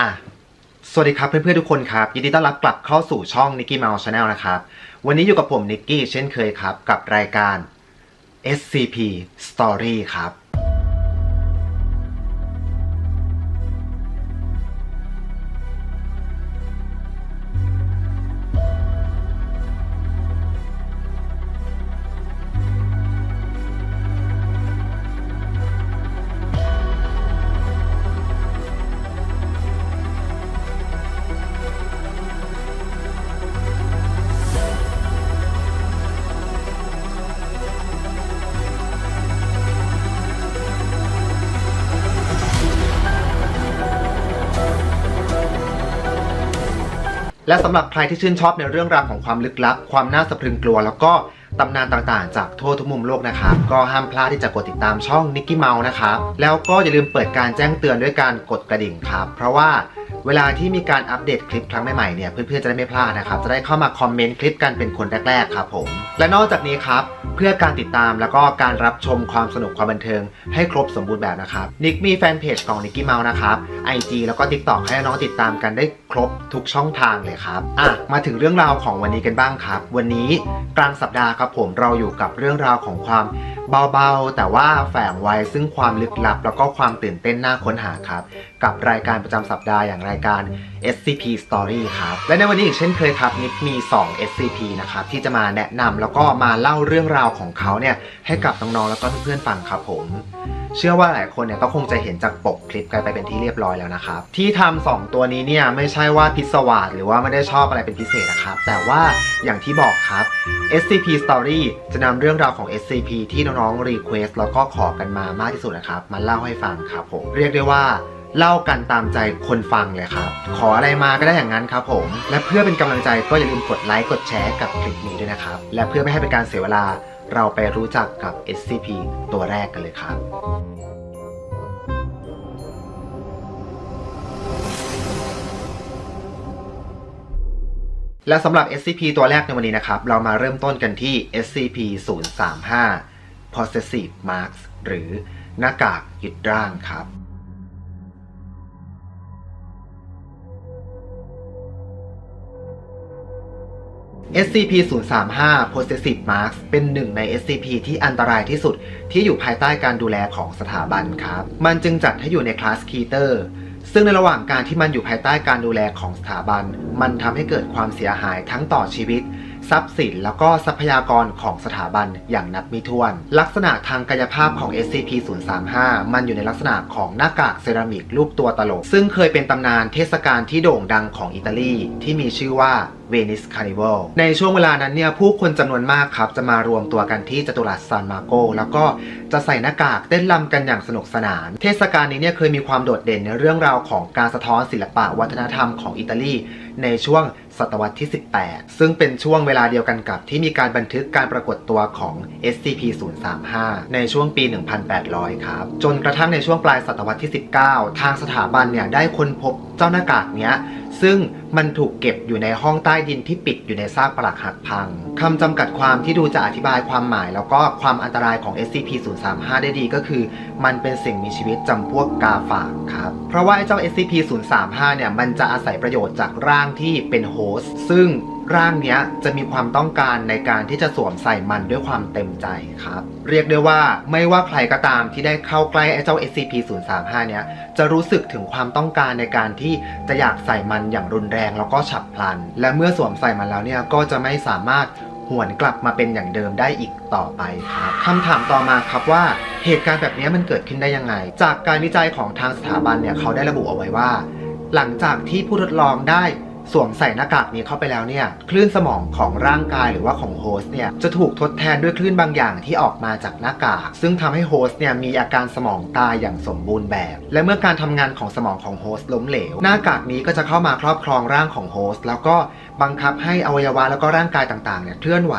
อะสวัสดีครับเพื่อนๆทุกคนครับ ยินดีต้อนรับกลับเข้าสู่ช่อง Nicky Mouse Channel นะครับ วันนี้อยู่กับผมนิกกี้เช่นเคยครับ กับรายการ SCP Story ครับ และสำหรับใครที่ชื่นชอบในเรื่องราวของความลึกลับ ความน่าสะพรึงกลัว แล้วก็ตำนานต่างๆ จากทั่วทุกมุมโลกนะครับก็ห้ามพลาดที่จะกดติดตามช่อง Nicky m o u s นะครับแล้วก็อย่าลืมเปิดการแจ้งเตือนด้วยการกดกระดิ่งครับ เพราะว่า เวลาที่มีการอัปเดตคลิปครั้งใหม่ๆเนี่ยเพื่อนๆจะได้ไม่พลาดนะครับ จะได้เข้ามาคอมเมนต์คลิปกันเป็นคนแรกๆครับผม และนอกจากนี้ครับ เพื่อการติดตามแล้วก็การรับชมความสนุกความบันเทิง ให้ครบสมบูรณ์แบบนะครับนิกมีแฟนเพจของ Nicky Mouse นะครับ IG แล้วก็ TikTok ให้น้องติดตามกันได้ครบทุกช่องทางเลยครับอะมาถึงเรื่องราวของวันนี้กันบ้างครับ วันนี้กลางสัปดาห์ครับผมเราอยู่กับเรื่องราวของความ เบาๆ แต่ว่าแฝงไว้ซึ่งความลึกลับ แล้วก็ความตื่นเต้นน่าค้นหาครับ กับรายการประจำสัปดาห์อย่างรายการ SCP Story ครับ และในวันนี้อีกเช่นเคยครับนิกมี 2 SCP นะครับที่จะมาแนะนำแล้วก็มาเล่าเรื่องราวของเขาเนี่ยให้กับน้องๆแล้วก็เพื่อนๆฟังครับผม เชื่อว่าหลายคนเนี่ยก็คงจะเห็นจากปกคลิปกันไปเป็นที่เรียบร้อยแล้วนะครับ ที่ทำสองตัวนี้เนี่ยไม่ใช่ว่าพิศวาสหรือว่าไม่ได้ชอบอะไรเป็นพิเศษนะครับ แต่ว่าอย่างที่บอกครับ SCP Story จะนำเรื่องราวของ SCP ที่น้องๆ Request แล้วก็ขอกันมามากที่สุดนะครับมาเล่าให้ฟังครับผมเรียกได้ว่าเล่ากันตามใจคนฟังเลยครับ ขออะไรมาก็ได้อย่างนั้นครับผม และเพื่อเป็นกำลังใจก็อย่าลืมกดไลค์กดแชร์กับคลิปนี้ด้วยนะครับ และเพื่อไม่ให้เป็นการเสียเวลา เราไปรู้จักกับ SCP ตัวแรกกันเลยครับ และสำหรับ SCP ตัวแรกในวันนี้นะครับ เรามาเริ่มต้นกันที่ SCP 035 Possessive Marks หรือหน้ากากยึดร่างครับ SCP 035 Possessive Marks เป็นหนึ่งใน SCP ที่อันตรายที่สุดที่อยู่ภายใต้การดูแลของสถาบันครับ มันจึงจัดให้อยู่ในคลาสคีเตอร์ซึ่งในระหว่างการที่มันอยู่ภายใต้การดูแลของสถาบัน มันทำให้เกิดความเสียหายทั้งต่อชีวิต ทรัพย์สินแล้วก็ทรัพยากรของสถาบันอย่างนับไม่ถ้วน ลักษณะทางกายภาพของ SCP-035 มันอยู่ในลักษณะของหน้ากากเซรามิกรูปตัวตลก ซึ่งเคยเป็นตำนานเทศกาลที่โด่งดังของอิตาลีที่มีชื่อว่า Venice Carnival ในช่วงเวลานั้นเนี่ยผู้คนจำนวนมากครับ จะมารวมตัวกันที่จตุรัสซานมาโกแล้วก็จะใส่หน้ากากเต้นรำกันอย่างสนุกสนาน เทศกาลนี้เนี่ยเคยมีความโดดเด่นในเรื่องราวของการสะท้อนศิลปะวัฒนธรรมของอิตาลีในช่วงศตวรรษที่ 18 ซึ่งเป็นช่วงเวลาเดียวกันกับที่มีการบันทึกการปรากฏตัวของ SCP-035 ในช่วงปี 1800 ครับ จนกระทั่งในช่วงปลายศตวรรษที่ 19 ทางสถาบันเนี่ยได้ค้นพบเจ้าหน้ากากเนี้ยซึ่งมันถูกเก็บอยู่ในห้องใต้ดินที่ปิดอยู่ในซากปรักหักพังคำจำกัดความที่ดูจะอธิบายความหมาย แล้วก็ความอันตรายของ SCP-035 ได้ดีก็คือ มันเป็นสิ่งมีชีวิตจำพวกกาฝากครับ เพราะว่าไอ้เจ้า SCP-035 เนี่ยมันจะอาศัยประโยชน์จากร่างที่เป็นโฮสต์ซึ่ง ร่างเนี้ยจะมีความต้องการในการที่จะสวมใส่มันด้วยความเต็มใจครับ เรียกได้ว่าไม่ว่าใครก็ตามที่ได้เข้าใกล้ไอ้เจ้า SCP-035 เนี้ยจะรู้สึกถึงความต้องการในการที่จะอยากใส่มันอย่างรุนแรงแล้วก็ฉับพลัน และเมื่อสวมใส่มันแล้วเนี่ยก็จะไม่สามารถหวนกลับมาเป็นอย่างเดิมได้อีกต่อไปครับคำถามต่อมาครับว่าเหตุการณ์แบบนี้มันเกิดขึ้นได้ยังไง จากการวิจัยของทางสถาบันเนี่ยเขาได้ระบุเอาไว้ว่า หลังจากที่ผู้ทดลองได้ สวมใส่หน้ากากนี้เข้าไปแล้วเนี่ยคลื่นสมองของร่างกายหรือว่าของโฮสต์เนี่ยจะถูกทดแทนด้วยคลื่นบางอย่างที่ออกมาจากหน้ากาก ซึ่งทำให้โฮสต์เนี่ยมีอาการสมองตายอย่างสมบูรณ์แบบ และเมื่อการทำงานของสมองของโฮสต์ล้มเหลว หน้ากากนี้ก็จะเข้ามาครอบครองร่างของโฮสต์แล้วก็บังคับให้อวัยวะแล้วก็ร่างกายต่างๆเนี่ยเคลื่อนไหว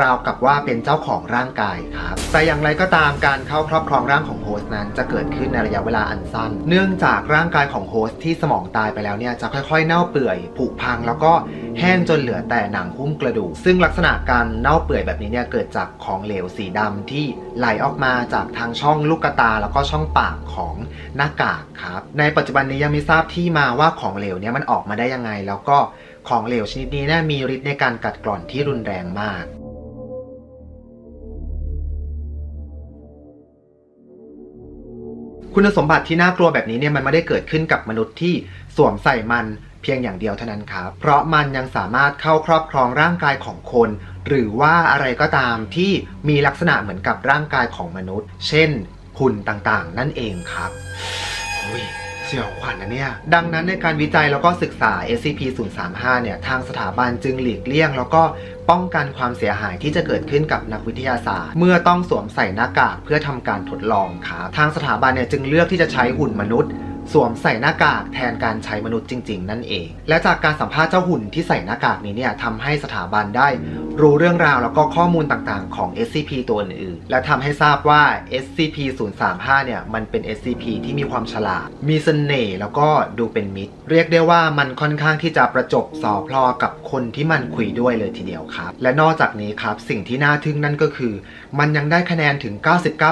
ราวกับว่าเป็นเจ้าของร่างกายครับแต่อย่างไรก็ตามการเข้าครอบครองร่างของโฮสต์นั้นจะเกิดขึ้นในระยะเวลาอันสั้น เนื่องจากร่างกายของโฮสต์ที่สมองตายไปแล้วเนี่ยจะค่อยๆ เน่าเปื่อยผุพังแล้วก็แห้งจนเหลือแต่หนังหุ้มกระดูก ซึ่งลักษณะการเน่าเปื่อยแบบนี้เนี่ยเกิดจากของเหลวสีดำที่ไหลออกมาจากทางช่องลูกตา แล้วก็ช่องปากของหน้ากากครับ ในปัจจุบันนี้ยังไม่ทราบที่มาว่าของเหลวเนี่ยมันออกมาได้ยังไง แล้วก็ของเหลวชนิดนี้เนี่ยมีฤทธิ์ในการกัดกร่อนที่รุนแรงมากคุณสมบัติที่น่ากลัวแบบนี้เนี่ยมันไม่ได้เกิดขึ้นกับมนุษย์ที่สวมใส่มัน พียงอย่างเดียวเท่านั้นครับ เพราะมันยังสามารถเข้าครอบครองร่างกายของคน หรือว่าอะไรก็ตามที่มีลักษณะเหมือนกับร่างกายของมนุษย์ เช่นหุ่นต่างๆ นั่นเองครับอุ้ยเสียวขวัญนะเนี่ย ดังนั้นในการวิจัยแล้วก็ศึกษา SCP-035 เนี่ย ทางสถาบันจึงหลีกเลี่ยง แล้วก็ป้องกันความเสียหายที่จะเกิดขึ้นกับนักวิทยาศาสตร์ เมื่อต้องสวมใส่หน้ากากเพื่อทำการทดลองครับทางสถาบันเนี่ยจึงเลือกที่จะใช้หุ่นมนุษย์ สวมใส่หน้ากากแทนการใช้มนุษย์จริง ๆ นั่นเอง และจากการสัมภาษณ์เจ้าหุ่นที่ใส่หน้ากากนี้เนี่ยทำให้สถาบันได้รู้เรื่องราวแล้วก็ข้อมูลต่างๆ ของ SCP ตัวอื่นๆ และทำให้ทราบว่า SCP-035 เนี่ยมันเป็น SCP ที่มีความฉลาด มีเสน่ห์แล้วก็ดูเป็นมิตร เรียกได้ว่ามันค่อนข้างที่จะประจบสอพลอกับคนที่มันคุยด้วยเลยทีเดียวครับ และนอกจากนี้ครับสิ่งที่น่าทึ่งนั่นก็คือ มันยังได้คะแนนถึง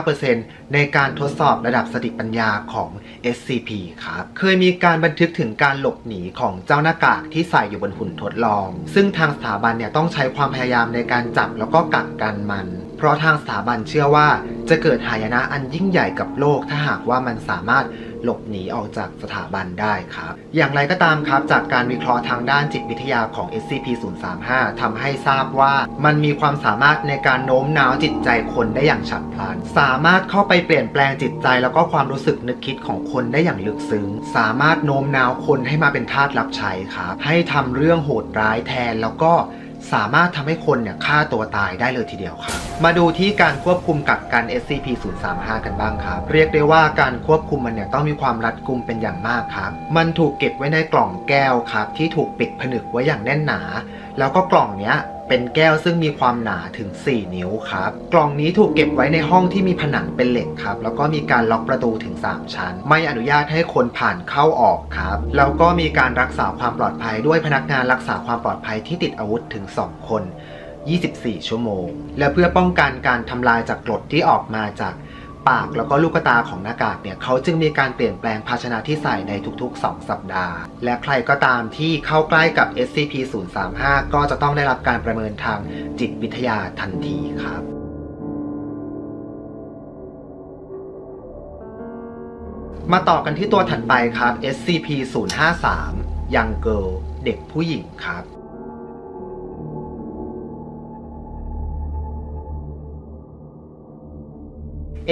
99%ในการทดสอบระดับสติปัญญาของ SCP ครับ เคยมีการบันทึกถึงการหลบหนีของเจ้าหน้ากากที่ใส่อยู่บนหุ่นทดลอง ซึ่งทางสถาบันเนี่ยต้องใช้ความพยายามในการจับแล้วก็กักกันมัน เพราะทางสถาบันเชื่อว่า จะเกิดหายนะอันยิ่งใหญ่กับโลกถ้าหากว่ามันสามารถ หลบหนีออกจากสถาบันได้ครับ อย่างไรก็ตามครับ จากการวิเคราะห์ทางด้านจิตวิทยาของ SCP-035 ทำให้ทราบว่ามันมีความสามารถในการโน้มน้าวจิตใจคนได้อย่างฉับพลัน สามารถเข้าไปเปลี่ยนแปลงจิตใจแล้วก็ความรู้สึกนึกคิดของคนได้อย่างลึกซึ้ง สามารถโน้มน้าวคนให้มาเป็นทาสรับใช้ครับ ให้ทำเรื่องโหดร้ายแทนแล้วก็ สามารถทำให้คนเนี่ยฆ่าตัวตายได้เลยทีเดียวครับ มาดูที่การควบคุมกักกัน SCP-035 กันบ้างครับ เรียกได้ว่าการควบคุมมันเนี่ยต้องมีความรัดกุมเป็นอย่างมากครับ มันถูกเก็บไว้ในกล่องแก้วครับที่ถูกปิดผนึกไว้อย่างแน่นหนา แล้วก็กล่องเนี้ย เป็นแก้วซึ่งมีความหนาถึง 4 นิ้วครับ กล่องนี้ถูกเก็บไว้ในห้องที่มีผนังเป็นเหล็กครับ แล้วก็มีการล็อกประตูถึง 3 ชั้น ไม่อนุญาตให้คนผ่านเข้าออกครับ แล้วก็มีการรักษาความปลอดภัยด้วยพนักงานรักษาความปลอดภัยที่ติดอาวุธถึง 2 คน 24 ชั่วโมง และเพื่อป้องกันการทำลายจากกรดที่ออกมาจาก ปากแล้วก็ลูกตาของหน้ากากเนี่ยเขาจึงมีการเปลี่ยนแปลงภาชนะที่ใส่ในทุกๆ 2 สัปดาห์ และใครก็ตามที่เข้าใกล้กับ SCP-035 ก็จะต้องได้รับการประเมินทางจิตวิทยาทันทีครับมาต่อกันที่ตัวถัดไปครับ SCP-053 Young Girl เด็กผู้หญิงครับ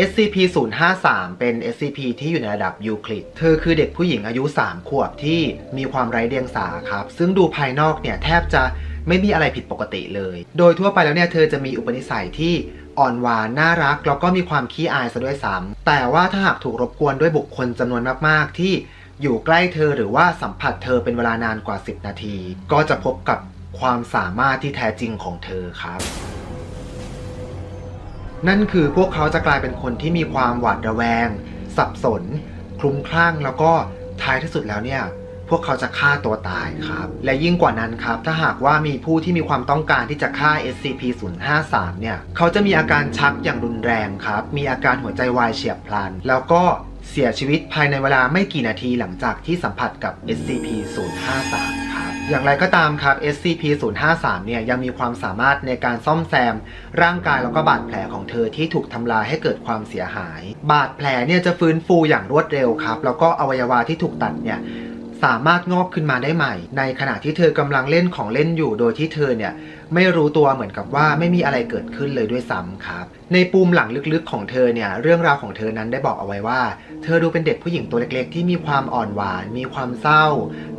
SCP-053 เป็น SCP ที่อยู่ในระดับยูคลิด เธอคือเด็กผู้หญิงอายุ 3 ขวบที่มีความไร้เดียงสาครับ ซึ่งดูภายนอกเนี่ยแทบจะไม่มีอะไรผิดปกติเลย โดยทั่วไปแล้วเนี่ยเธอจะมีอุปนิสัยที่อ่อนหวานน่ารัก แล้วก็มีความขี้อายซะด้วยซ้ำแต่ว่าถ้าหากถูกรบกวนด้วยบุคคลจำนวนมากๆ ที่อยู่ใกล้เธอหรือว่าสัมผัสเธอเป็นเวลานานกว่า 10 นาที ก็จะพบกับความสามารถที่แท้จริงของเธอครับ นั่นคือพวกเขาจะกลายเป็นคนที่มีความหวาดระแวง สับสน คลุ้มคลั่ง แล้วก็ท้ายที่สุดแล้วเนี่ย พวกเขาจะฆ่าตัวตายครับ และยิ่งกว่านั้นครับ ถ้าหากว่ามีผู้ที่มีความต้องการที่จะฆ่า SCP-053 เนี่ย เขาจะมีอาการชักอย่างรุนแรงครับ มีอาการหัวใจวายเฉียบพลัน แล้วก็เสียชีวิตภายในเวลาไม่กี่นาทีหลังจากที่สัมผัสกับ SCP-053 อย่างไรก็ตามครับ SCP-053 เนี่ยยังมีความสามารถในการซ่อมแซม ร่างกายแล้วก็บาดแผลของเธอที่ถูกทำลายให้เกิดความเสียหาย บาดแผลเนี่ยจะฟื้นฟูอย่างรวดเร็วครับ แล้วก็อวัยวะที่ถูกตัดเนี่ยสามารถงอกขึ้นมาได้ใหม่ ในขณะที่เธอกำลังเล่นของเล่นอยู่โดยที่เธอเนี่ย ไม่รู้ตัวเหมือนกับว่าไม่มีอะไรเกิดขึ้นเลยด้วยซ้ำครับ ในปูมหลังลึกๆของเธอเนี่ยเรื่องราวของเธอนั้นได้บอกเอาไว้ว่า เธอดูเป็นเด็กผู้หญิงตัวเล็กๆ ที่มีความอ่อนหวาน มีความเศร้า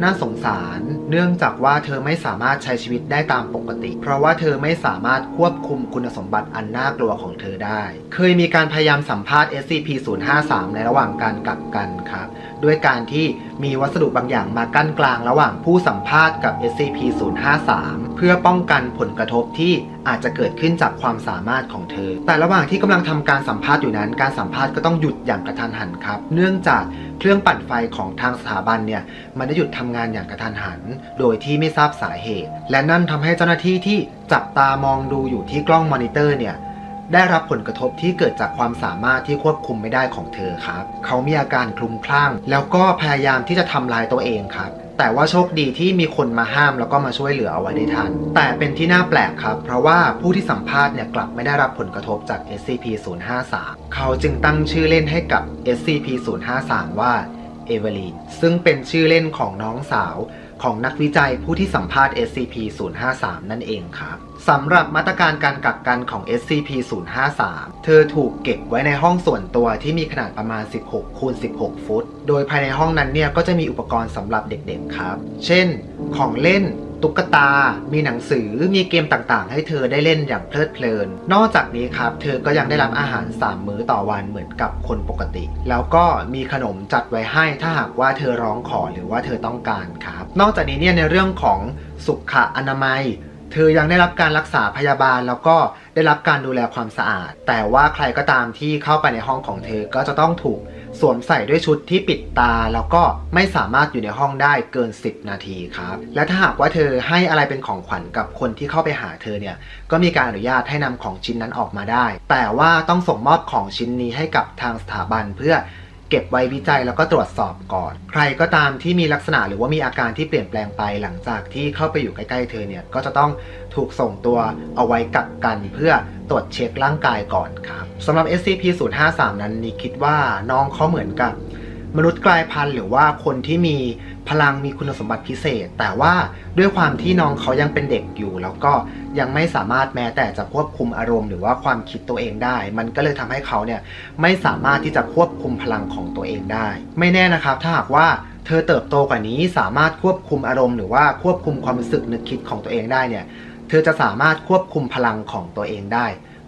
น่าสงสาร เนื่องจากว่าเธอไม่สามารถใช้ชีวิตได้ตามปกติ เพราะว่าเธอไม่สามารถควบคุมคุณสมบัติอันน่ากลัวของเธอได้ เคยมีการพยายามสัมภาษณ์ SCP-053 ในระหว่างการกักกันครับด้วยการที่มีวัสดุบางอย่างมากั้นกลาง ระหว่างผู้สัมภาษณ์กับ SCP-053 เพื่อป้องกันผลลกระทบที่อาจจะเกิดขึ้นจากความสามารถของเธอ แต่ระหว่างที่กำลังทำการสัมภาษณ์อยู่นั้น การสัมภาษณ์ก็ต้องหยุดอย่างกระทันหันครับ เนื่องจากเครื่องปั่นไฟของทางสถาบันเนี่ยมันได้หยุดทำงานอย่างกระทันหัน โดยที่ไม่ทราบสาเหตุ และนั่นทำให้เจ้าหน้าที่ที่จับตามองดูอยู่ที่กล้องมอนิเตอร์เนี่ยได้รับผลกระทบที่เกิดจากความสามารถที่ควบคุมไม่ได้ของเธอครับ เขามีอาการคลุ้มคลั่ง แล้วก็พยายามที่จะทำลายตัวเองครับ แต่ว่าโชคดีที่มีคนมาห้ามแล้วก็มาช่วยเหลือเอาไว้ได้ทัน แต่เป็นที่น่าแปลกครับ เพราะว่าผู้ที่สัมภาษณ์เนี่ยกลับไม่ได้รับผลกระทบจาก SCP-053 เขาจึงตั้งชื่อเล่นให้กับ SCP-053 ว่าเอเวลีนซึ่งเป็นชื่อเล่นของน้องสาว ของนักวิจัยผู้ที่สัมภาษณ์ SCP-053 นั่นเองครับสำหรับมาตรการการกักกันของ SCP-053 เธอถูกเก็บไว้ในห้องส่วนตัวที่มีขนาดประมาณ 16 คูณ 16 ฟุต โดยภายในห้องนั้นเนี่ยก็จะมีอุปกรณ์สำหรับเด็กๆครับ เช่น ของเล่น ตุ๊กตา มีหนังสือ มีเกมต่างๆ ให้เธอได้เล่นอย่างเพลิดเพลิน นอกจากนี้ครับ เธอก็ยังได้รับอาหาร 3 มื้อต่อวันเหมือนกับคนปกติ แล้วก็มีขนมจัดไว้ให้ถ้าหากว่าเธอร้องขอหรือว่าเธอต้องการครับ นอกจากนี้เนี่ยในเรื่องของสุขอนามัยเธอยังได้รับการรักษาพยาบาลแล้วก็ได้รับการดูแลความสะอาด แต่ว่าใครก็ตามที่เข้าไปในห้องของเธอก็จะต้องถูก สวมใส่ด้วยชุดที่ปิดตา แล้วก็ไม่สามารถอยู่ในห้องได้เกิน 10 นาทีครับ และถ้าหากว่าเธอให้อะไรเป็นของขวัญกับคนที่เข้าไปหาเธอเนี่ย ก็มีการอนุญาตให้นำของชิ้นนั้นออกมาได้ แต่ว่าต้องส่งมอบของชิ้นนี้ให้กับทางสถาบันเพื่อ เก็บไว้วิจัยแล้วก็ตรวจสอบก่อน ใครก็ตามที่มีลักษณะหรือว่ามีอาการที่เปลี่ยนแปลงไปหลังจากที่เข้าไปอยู่ใกล้ๆเธอเนี่ยก็จะต้องถูกส่งตัวเอาไว้กักกันเพื่อตรวจเช็คร่างกายก่อนครับสำหรับ SCP-053 นั้นนี่คิดว่าน้องเขาเหมือนกับ มนุษย์กลายพันธุ์หรือว่าคนที่มีพลังมีคุณสมบัติพิเศษ แต่ว่าด้วยความที่น้องเขายังเป็นเด็กอยู่ แล้วก็ยังไม่สามารถแม้แต่จะควบคุมอารมณ์ หรือว่าความคิดตัวเองได้ มันก็เลยทำให้เขาเนี่ยไม่สามารถที่จะควบคุมพลังของตัวเองได้ ไม่แน่นะครับ ถ้าหากว่าเธอเติบโตกว่านี้สามารถควบคุมอารมณ์หรือว่าควบคุมความรู้สึกนึกคิดของตัวเองได้เนี่ยเธอจะสามารถควบคุมพลังของตัวเองได้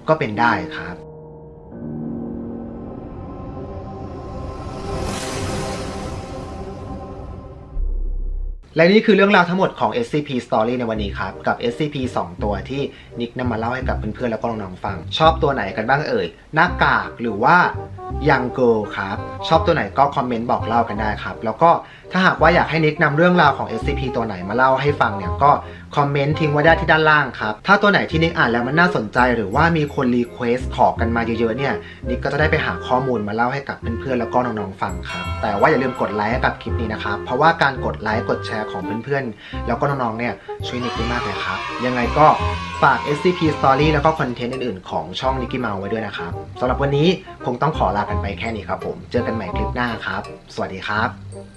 ก็เป็นได้ครับ และนี่คือเรื่องราวทั้งหมดของ SCP Story ในวันนี้ครับ กับ SCP 2 ตัวที่นิกนำมาเล่าให้กับเพื่อนๆแล้วก็น้องๆฟัง ชอบตัวไหนกันบ้างเอ่ย หน้ากากหรือว่ายังเกิลครับ ชอบตัวไหนก็คอมเมนต์บอกเล่ากันได้ครับ แล้วก็ ถ้าหากว่าอยากให้นิกนำเรื่องราวของ SCP ตัวไหนมาเล่าให้ฟังเนี่ยก็คอมเมนต์ทิ้งไว้ได้ที่ด้านล่างครับ ถ้าตัวไหนที่นิกอ่านแล้วมันน่าสนใจ หรือว่ามีคนรีเควสขอกันมาเยอะๆเนี่ยนิกก็จะได้ไปหาข้อมูลมาเล่าให้กับเพื่อนๆแล้วก็น้องๆฟังครับ แต่ว่าอย่าลืมกดไลค์ให้กับคลิปนี้นะครับ เพราะว่าการกดไลค์กดแชร์ของเพื่อนๆแล้วก็น้องๆเนี่ยช่วยนิกได้มากเลยครับ ยังไงก็ฝาก SCP Story แล้วก็คอนเทนต์อื่นๆ ของช่องนิกกี้เมาไว้ด้วยนะครับสำหรับวันนี้คงต้องขอลากันไปแค่นี้ครับผม เจอกันใหม่คลิปหน้าครับ สวัสดีครับ